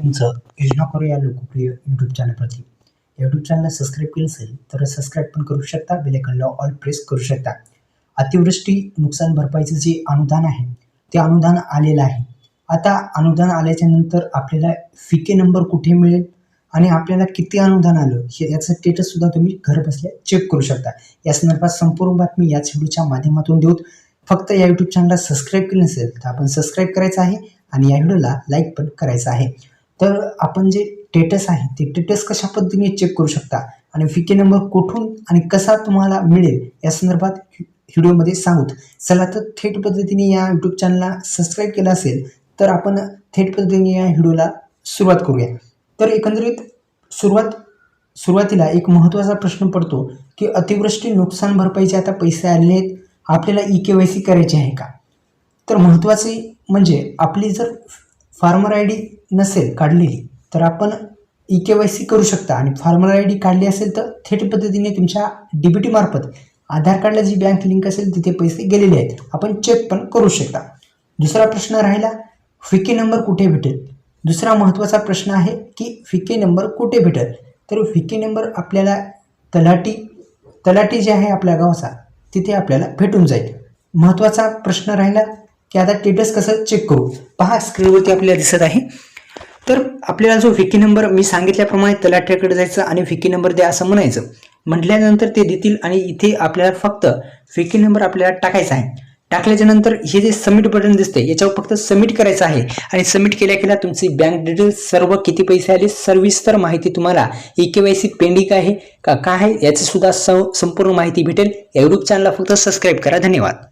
तुमचं योजना करू या लोकप्रिय यूट्यूब चॅनलवरती यूट्यूब चॅनलला सबस्क्राईब केलं असेल तर सबस्क्राईब पण करू शकता बेलेकनला ऑल प्रेस करू शकता. अतिवृष्टी नुकसान भरपाईचं जे अनुदान आहे ते अनुदान आलेलं आहे. आता अनुदान आल्याच्यानंतर आपल्याला फिके नंबर कुठे मिळेल आणि आपल्याला किती अनुदान आलं हे याचं स्टेटससुद्धा तुम्ही घर बसल्या चेक करू शकता. या संदर्भात संपूर्ण बातमी याच व्हिडिओच्या माध्यमातून देऊत. फक्त या यूट्यूब चॅनलला सबस्क्राईब केलं नसेल तर आपण सबस्क्राईब करायचं आहे आणि या व्हिडिओला लाईक पण करायचं आहे. तर आपण जे टेटस आहे ते टेटस कशा पद्धतीने चेक करू शकता? आणि फिके नंबर कुठून आणि कसा तुम्हाला मिळेल? या संदर्भात व्हिडिओमध्ये सांगूत चला तर थेट पद्धतीने या यूट्यूब चॅनलला सबस्क्राईब केला असेल तर आपण थेट पद्धतीने या व्हिडिओला सुरुवात करूया. तर एकंदरीत सुरुवात सुरुवातीला एक महत्त्वाचा प्रश्न पडतो की अतिवृष्टी नुकसान भरपाईचे आता पैसे आले आहेत आपल्याला ई के वाय सी करायची आहे का? तर महत्त्वाचे म्हणजे आपली जर फार्मर आय डी नसेल काढलेली तर आपण ई के वाय सी करू शकता. आणि फार्मर आय डी काढली असेल तर थेट पद्धतीने तुमच्या डी बी टीमार्फत आधार कार्डला जी बँक लिंक असेल तिथे पैसे गेलेले आहेत. आपण चेक पण करू शकता. दुसरा प्रश्न राहिला फिके नंबर कुठे भेटेल? दुसरा महत्त्वाचा प्रश्न आहे की फिके नंबर कुठे भेटेल? तर फिके नंबर आपल्याला तलाटी तलाटी जे आहे आपल्या गावाचा तिथे आपल्याला भेटून जाईल. महत्त्वाचा प्रश्न राहिला की आता स्टेटस कसं चेक करू? पहा स्क्रीनवरती आपल्याला दिसत आहे. तर आपल्याला जो विकी नंबर मी सांगितल्याप्रमाणे तलाठ्याकडे जायचं आणि विकी नंबर द्या असं म्हणायचं. म्हटल्यानंतर ते देतील आणि इथे आपल्याला फक्त विकी नंबर आपल्याला टाकायचा आहे. टाकल्याच्या नंतर हे जे सबमिट बटन दिसते याच्यावर फक्त सबमिट करायचं आहे. आणि सबमिट केल्या केल्या तुमची बँक डिटेल्स सर्व किती पैसे आले सर्विस्तर माहिती तुम्हाला E K Y C pending आहे का काय आहे याची सुद्धा संपूर्ण माहिती भेटेल. या यूट्यूब चॅनलला फक्त सबस्क्राईब करा. धन्यवाद.